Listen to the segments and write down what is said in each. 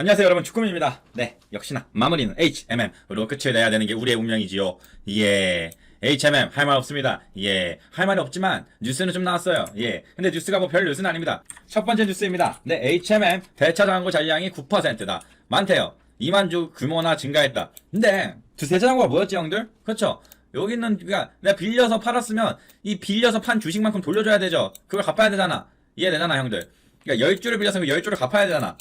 안녕하세요 여러분 축구민입니다. 네 역시나 마무리는 HMM으로 끝을 내야 되는 게 우리의 운명이지요. 예 HMM 할 말 없습니다. 예 할 말이 없지만 뉴스는 좀 나왔어요. 예 근데 뉴스가 뭐 별 뉴스는 아닙니다. 첫 번째 뉴스입니다. 네 HMM 대차 잔고 잔량이 9%다. 많대요. 2만 주 규모나 증가했다. 근데 대차 잔고가 뭐였지 형들? 그렇죠. 여기는 그러니까 내가 빌려서 팔았으면 이 빌려서 판 주식만큼 돌려줘야 되죠. 그걸 갚아야 되잖아. 이해되잖아 형들. 그러니까 10주를 빌려서 그 10주를 갚아야 되잖아.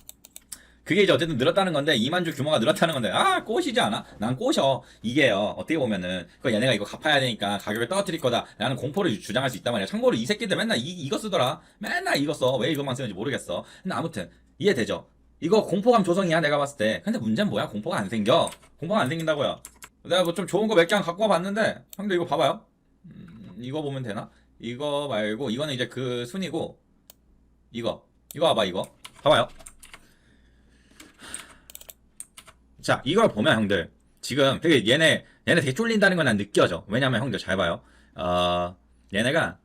그게 이제 어쨌든 늘었다는 건데 2만 주 규모가 늘었다는 건데 아 꼬시지 않아? 난 꼬셔. 이게요. 어떻게 보면은 그 얘네가 이거 갚아야 되니까 가격을 떨어뜨릴 거다. 라는 공포를 주- 주장할 수 있단 말이야. 참고로 이 새끼들 맨날 이, 이거 쓰더라. 맨날 이거 써 왜 이것만 쓰는지 모르겠어. 근데 아무튼 이해되죠? 이거 공포감 조성이야 내가 봤을 때. 근데 문제는 뭐야? 공포가 안 생겨. 공포가 안 생긴다고요. 내가 뭐 좀 좋은 거 몇개 갖고 와봤는데 형들 이거 봐봐요. 음, 이거 보면 되나? 이거 말고 이거는 이제 그 순이고 이거. 이거 봐봐 이거. 봐봐요 자, 이걸 보면 형들 지금 되게 얘네 얘네 되게 쫄린다는 건 난 느껴져. 왜냐면 형들 잘 봐요. 어, 얘네가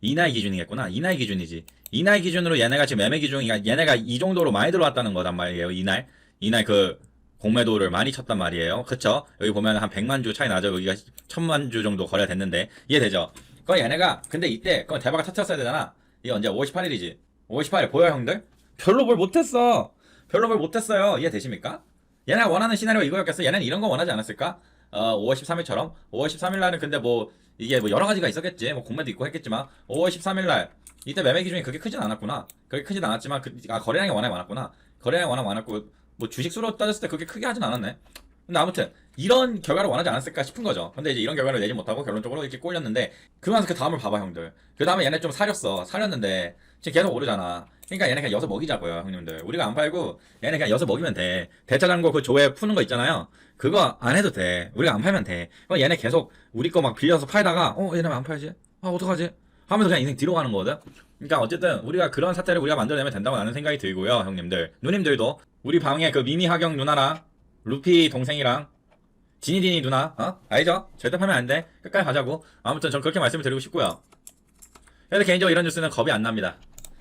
이 나이 기준이겠구나. 이 나이 기준이지. 이 나이 기준으로 얘네가 지금 매매 기준이 얘네가 이 정도로 많이 들어왔다는 거단 말이에요. 이날 이날 그 공매도를 많이 쳤단 말이에요. 그쵸? 여기 보면 한 100만 주 차이 나죠. 여기가 1000만 주 정도 거래가 됐는데 이해되죠? 그건 얘네가 근데 이때 그건 대박을 터트렸어야 되잖아. 이게 언제 5월 18일이지. 5월 18일 보여 형들? 별로 뭘 못했어. 별로 뭘 못했어요. 이해되십니까? 얘네가 원하는 시나리오 이거였겠어? 얘네는 이런 거 원하지 않았을까? 어, 5월 13일처럼? 5월 13일 날은 근데 뭐, 이게 뭐 여러 가지가 있었겠지. 뭐 공매도 있고 했겠지만, 5월 13일 날, 이때 매매 기준이 그렇게 크진 않았구나. 그렇게 크진 않았지만, 그, 아, 거래량이 워낙 많았구나. 거래량이 워낙 많았고, 뭐 주식 수로 따졌을 때 그렇게 크게 하진 않았네. 근데 아무튼, 이런 결과를 원하지 않았을까 싶은 거죠. 근데 이제 이런 결과를 내지 못하고 결론적으로 이렇게 꼴렸는데, 그러면서 그 다음을 봐봐, 형들. 그 다음에 얘네 좀 사렸어. 사렸는데, 지금 계속 오르잖아. 그러니까 얘네 그냥 여서 먹이자고요, 형님들. 우리가 안 팔고 얘네 그냥 여서 먹이면 돼. 대차장고 그 조회 푸는 거 있잖아요. 그거 안 해도 돼. 우리가 안 팔면 돼. 그럼 얘네 계속 우리 거 막 빌려서 팔다가 어 얘네 왜안 팔지? 아 어떡하지? 하면서 그냥 인생 뒤로 가는 거거든. 그러니까 어쨌든 우리가 그런 사태를 우리가 만들어내면 된다고 나는 생각이 들고요, 형님들. 누님들도 우리 방에 그 미미 하경 누나랑 루피 동생이랑 지니디니 누나, 어? 알죠? 절대 팔면 안 돼. 끝까지 가자고. 아무튼 전 그렇게 말씀을 드리고 싶고요. 그래서 개인적으로 이런 뉴스는 겁이 안 납니다.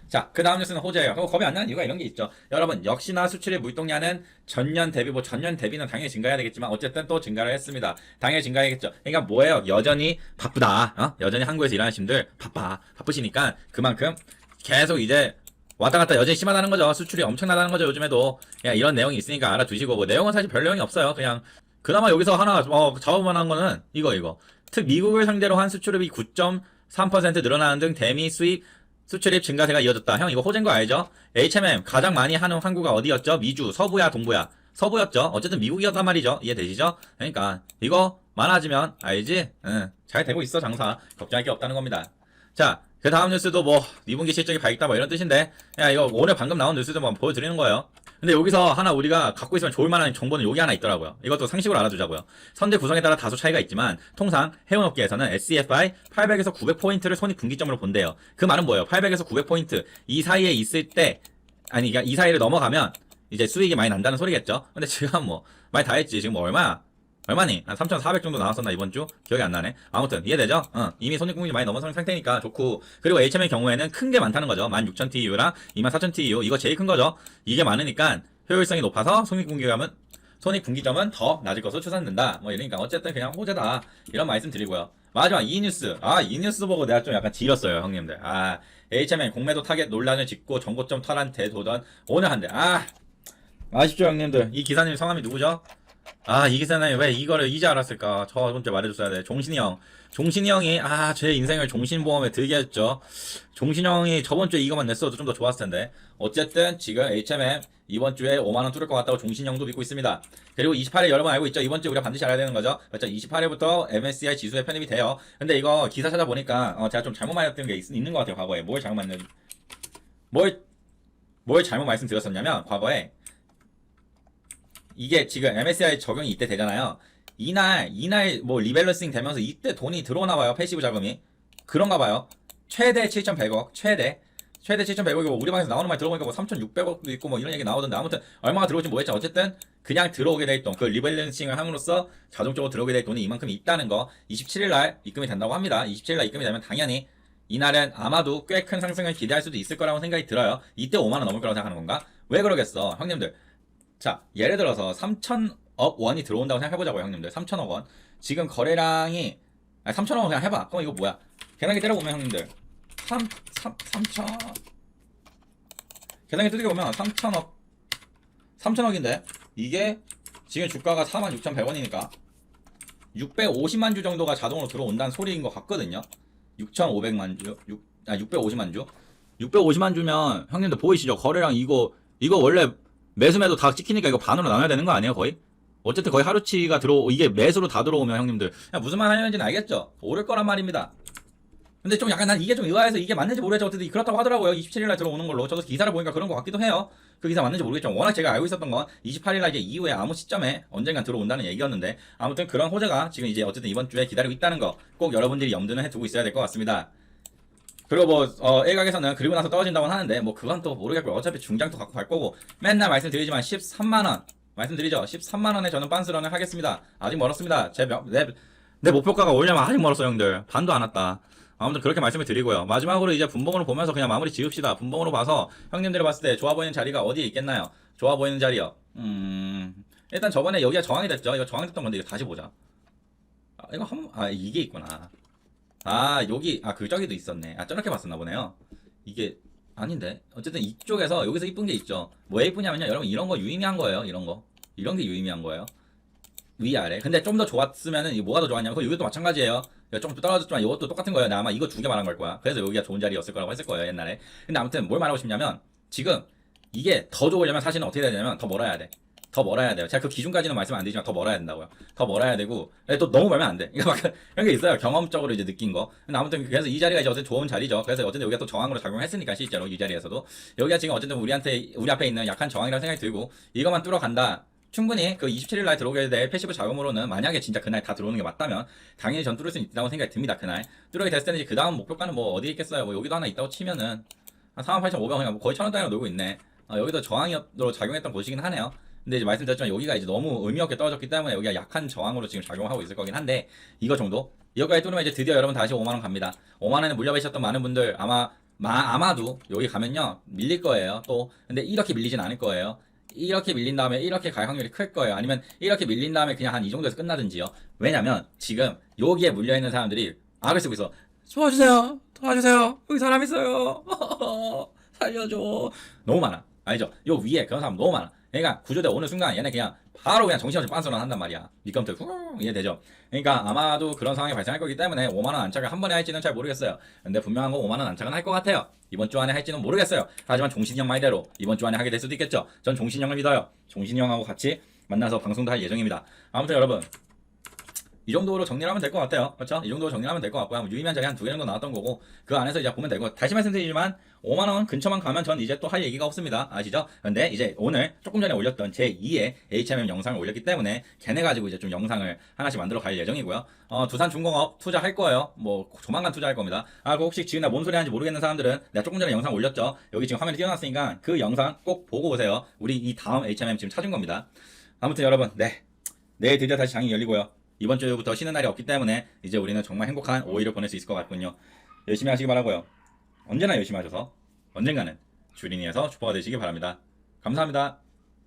자, 그 다음 뉴스는 호재예요. 그거 겁이 안 나는 이유가 이런 게 있죠. 여러분, 역시나 수출입 물동량은 전년 대비, 뭐 전년 대비는 당연히 증가해야 되겠지만, 어쨌든 또 증가를 했습니다. 당연히 증가해야겠죠. 그러니까 뭐예요? 여전히 바쁘다. 어? 여전히 한국에서 일하는 분들 바빠. 바쁘시니까 그만큼 계속 이제 왔다 갔다 여전히 심하다는 거죠. 수출이 엄청나다는 거죠. 요즘에도. 야, 이런 내용이 있으니까 알아두시고, 뭐 내용은 사실 별 내용이 없어요. 그냥 그나마 여기서 하나 어, 잡아만한 거는 이거 이거. 특 미국을 상대로 한 수출입이 9.3% 늘어나는 등 대미 수입 수출입 증가세가 이어졌다. 형 이거 호재인 거 알죠? H&M 가장 많이 하는 항구가 어디였죠? 미주, 서부야, 동부야. 서부였죠. 어쨌든 미국이었단 말이죠. 이해되시죠? 그러니까 이거 많아지면 알지? 응. 잘 되고 있어 장사. 걱정할 게 없다는 겁니다. 자, 그 다음 뉴스도 뭐 2분기 실적이 밝다 뭐 이런 뜻인데 야 이거 오늘 방금 나온 뉴스도 뭐 보여드리는 거예요. 근데 여기서 하나 우리가 갖고 있으면 좋을 만한 정보는 여기 하나 있더라고요. 이것도 상식으로 알아두자고요. 선제 구성에 따라 다소 차이가 있지만 통상 해운업계에서는 SCFI 800에서 900포인트를 손익 분기점으로 본대요. 그 말은 뭐예요? 800에서 900포인트 이 사이에 있을 때 아니 그러니까 이 사이를 넘어가면 이제 수익이 많이 난다는 소리겠죠. 근데 지금 뭐 많이 다 했지. 지금 뭐 얼마야? 얼마니? 한 3,400 정도 나왔었나 이번 주? 기억이 안 나네. 아무튼 이해되죠? 어, 이미 손익분기 많이 넘어선 상태니까 좋고 그리고 HM의 경우에는 큰 게 많다는 거죠. 16,000 TU랑 24,000 TU 이거 제일 큰 거죠. 이게 많으니까 효율성이 높아서 손익분기감은 손익분기점은 더 낮을 것으로 추산된다. 뭐 이러니까 어쨌든 그냥 호재다 이런 말씀 드리고요. 마지막 이 뉴스 아 이 뉴스 보고 내가 좀 약간 지렸어요 형님들. 아 HMN 공매도 타겟 논란을 짚고 정고점 탈환 대도전 오늘 한대. 아 아쉽죠 형님들. 이 기사님 성함이 누구죠? 아, 이 기사는 왜 이거를 이제 알았을까? 저번 주에 말해줬어야 돼. 종신이 형. 종신이 형이, 아, 제 인생을 종신보험에 들게 했죠. 종신이 형이 저번 주에 이거만 냈어도 좀 더 좋았을 텐데. 어쨌든, 지금 HMM 이번 주에 5만원 뚫을 것 같다고 종신이 형도 믿고 있습니다. 그리고 28일 여러분 알고 있죠? 이번 주에 우리가 반드시 알아야 되는 거죠? 그렇죠? 28일부터 MSCI 지수에 편입이 돼요. 근데 이거 기사 찾아보니까, 어, 제가 좀 잘못 말했던 게 있, 있는 것 같아요, 과거에. 뭘 잘못 말했는지. 뭘, 뭘 잘못 말씀드렸었냐면, 과거에, 이게 지금 MSCI 적용이 이때 되잖아요. 이날 이날 뭐 리밸런싱 되면서 이때 돈이 들어오나 봐요. 패시브 자금이. 그런가 봐요. 최대 7,100억. 최대. 최대 7,100억이고 우리 방에서 나오는 말 들어보니까 뭐 3,600억도 있고 뭐 이런 얘기 나오던데 아무튼 얼마가 들어올지 모르겠죠. 어쨌든 그냥 들어오게 될 돈, 그 리밸런싱을 함으로써 자동적으로 들어오게 될 돈이 이만큼 있다는 거 27일 날 입금이 된다고 합니다. 27일 날 입금이 되면 당연히 이날은 아마도 꽤 큰 상승을 기대할 수도 있을 거라고 생각이 들어요. 이때 5만 원 넘을 거라고 생각하는 건가? 왜 그러겠어? 형님들 자, 예를 들어서 3천억 원이 들어온다고 생각해보자고요, 형님들. 3천억 원. 지금 거래량이, 아니, 3천억 원 그냥 해봐. 그럼 이거 뭐야? 계산기 때려보면, 형님들. 3, 3, 3천. 계산기 뜯겨보면 3천억. 3천억인데, 이게 지금 주가가 46,100원이니까 650만 주 정도가 자동으로 들어온다는 소리인 것 같거든요. 6,500만 주, 6, 아, 650만 주. 650만 주면 형님들 보이시죠? 거래량 이거 이거 원래 매수매도 다 찍히니까 이거 반으로 나눠야 되는 거 아니에요, 거의? 어쨌든 거의 하루치가 들어 이게 매수로 다 들어오면 형님들 야, 무슨 말 하는지는 알겠죠? 오를 거란 말입니다. 근데 좀 약간 난 이게 좀 의아해서 이게 맞는지 모르겠죠. 어쨌든 그렇다고 하더라고요. 27일날 들어오는 걸로. 저도 기사를 보니까 그런 것 같기도 해요. 그 기사 맞는지 모르겠지만 워낙 제가 알고 있었던 건 28일날 이제 이후에 아무 시점에 언젠간 들어온다는 얘기였는데 아무튼 그런 호재가 지금 이제 어쨌든 이번 주에 기다리고 있다는 거 꼭 여러분들이 염두는 해두고 있어야 될 것 같습니다. 그리고 뭐 어, 일각에서는 그리고 나서 떨어진다고 하는데 뭐 그건 또 모르겠고요. 어차피 중장도 갖고 갈 거고 맨날 말씀드리지만 13만 원 말씀드리죠. 13만 원에 저는 빤스런을 하겠습니다. 아직 멀었습니다. 제 명- 내, 내 목표가가 오려면 아직 멀었어 형들. 반도 안 왔다. 아무튼 그렇게 말씀을 드리고요. 마지막으로 이제 분봉으로 보면서 그냥 마무리 지읍시다. 분봉으로 봐서 형님들이 봤을 때 좋아 보이는 자리가 어디에 있겠나요? 좋아 보이는 자리요. 음 일단 저번에 여기가 저항이 됐죠. 이거 저항이 됐던 건데 이거 다시 보자. 아, 이거 한, 아 이게 있구나. 아 여기 아 그 저기도 있었네. 아 저렇게 봤었나 보네요. 이게 아닌데 어쨌든 이쪽에서 여기서 이쁜 게 있죠. 뭐에 이쁘냐면요, 여러분 이런 거 유의미한 거예요. 이런 거 이런 게 유의미한 거예요. 위아래. 근데 좀 더 좋았으면은 뭐가 더 좋았냐면 이것도 마찬가지예요. 좀 떨어졌지만 이것도 똑같은 거예요. 나 아마 이거 두 개 말한 걸 거야. 그래서 여기가 좋은 자리였을 거라고 했을 거예요 옛날에. 근데 아무튼 뭘 말하고 싶냐면 지금 이게 더 좋으려면 사실은 어떻게 해야 되냐면 더 멀어야 돼. 더 멀어야 돼요. 제가 그 기준까지는 말씀 안 드리지만 더 멀어야 된다고요. 더 멀어야 되고 근데 또 너무 멀면 안 돼. 그러니까 막 그런 게 있어요. 경험적으로 이제 느낀 거. 근데 아무튼 그래서 이 자리가 이제 어쨌든 좋은 자리죠. 그래서 어쨌든 여기가 또 저항으로 작용했으니까 실제로 이 자리에서도 여기가 지금 어쨌든 우리한테 우리 앞에 있는 약한 저항이라는 생각이 들고 이것만 뚫어 간다. 충분히 그 27일 날 들어오게 될 패시브 자금으로는 만약에 진짜 그날 다 들어오는 게 맞다면 당연히 전 뚫을 수 있다고 생각이 듭니다. 그날 뚫게 됐을 때는 그 다음 목표가는 뭐 어디 있겠어요. 뭐 여기도 하나 있다고 치면은 한 48,500원 그냥 뭐 거의 천원 단위로 놀고 있네. 어, 여기도 저항으로 작용했던 곳이긴 하네요. 근데 이제 말씀드렸지만 여기가 이제 너무 의미 없게 떨어졌기 때문에 여기가 약한 저항으로 지금 작용하고 있을 거긴 한데 이거 정도 이거까지 뚫으면 이제 드디어 여러분 다시 5만 원 갑니다. 5만 원에 물려배셨던 많은 분들 아마 마, 아마도 여기 가면요 밀릴 거예요. 또 근데 이렇게 밀리진 않을 거예요. 이렇게 밀린 다음에 이렇게 갈 확률이 클 거예요. 아니면 이렇게 밀린 다음에 그냥 한 이 정도에서 끝나든지요. 왜냐면 지금 여기에 물려 있는 사람들이 악을 쓰고 있어. 도와주세요. 도와주세요. 여기 사람 있어요. 살려줘. 너무 많아. 알죠? 요 위에 그런 사람 너무 많아. 그러니까 구조대 오는 순간 얘네 그냥 바로 그냥 정신없이 빤스런 한단 말이야. 미끄럼틀 후 이해되죠? 그러니까 아마도 그런 상황이 발생할 거기 때문에 5만 원 안착을 한 번에 할지는 잘 모르겠어요. 근데 분명한 건 5만 원 안착은 할 것 같아요. 이번 주 안에 할지는 모르겠어요. 하지만 종신이 형 말대로 이번 주 안에 하게 될 수도 있겠죠. 전 종신이 형을 믿어요. 종신이 형하고 같이 만나서 방송도 할 예정입니다. 아무튼 여러분 이 정도로 정리를 하면 될 것 같아요. 그렇죠? 이 정도로 정리를 하면 될 것 같고요. 뭐 유의미한 자리 한 두 개 정도 나왔던 거고 그 안에서 이제 보면 되고 다시 말씀드리지만 5만 원 근처만 가면 전 이제 또 할 얘기가 없습니다. 아시죠? 근데 이제 오늘 조금 전에 올렸던 제 2의 HMM 영상을 올렸기 때문에 걔네 가지고 이제 좀 영상을 하나씩 만들어 갈 예정이고요. 어, 두산 중공업 투자할 거예요. 뭐 조만간 투자할 겁니다. 아, 그 혹시 지금 나 뭔 소리 하는지 모르겠는 사람들은 내가 조금 전에 영상 올렸죠. 여기 지금 화면에 띄워놨으니까 그 영상 꼭 보고 오세요. 우리 이 다음 HMM 지금 찾은 겁니다. 아무튼 여러분, 네. 내일 드디어 다시 장이 열리고요. 이번 주부터 쉬는 날이 없기 때문에 이제 우리는 정말 행복한 5일을 보낼 수 있을 것 같군요. 열심히 하시기 바라고요. 언제나 열심히 하셔서 언젠가는 주린이에서 슈퍼가 되시기 바랍니다. 감사합니다.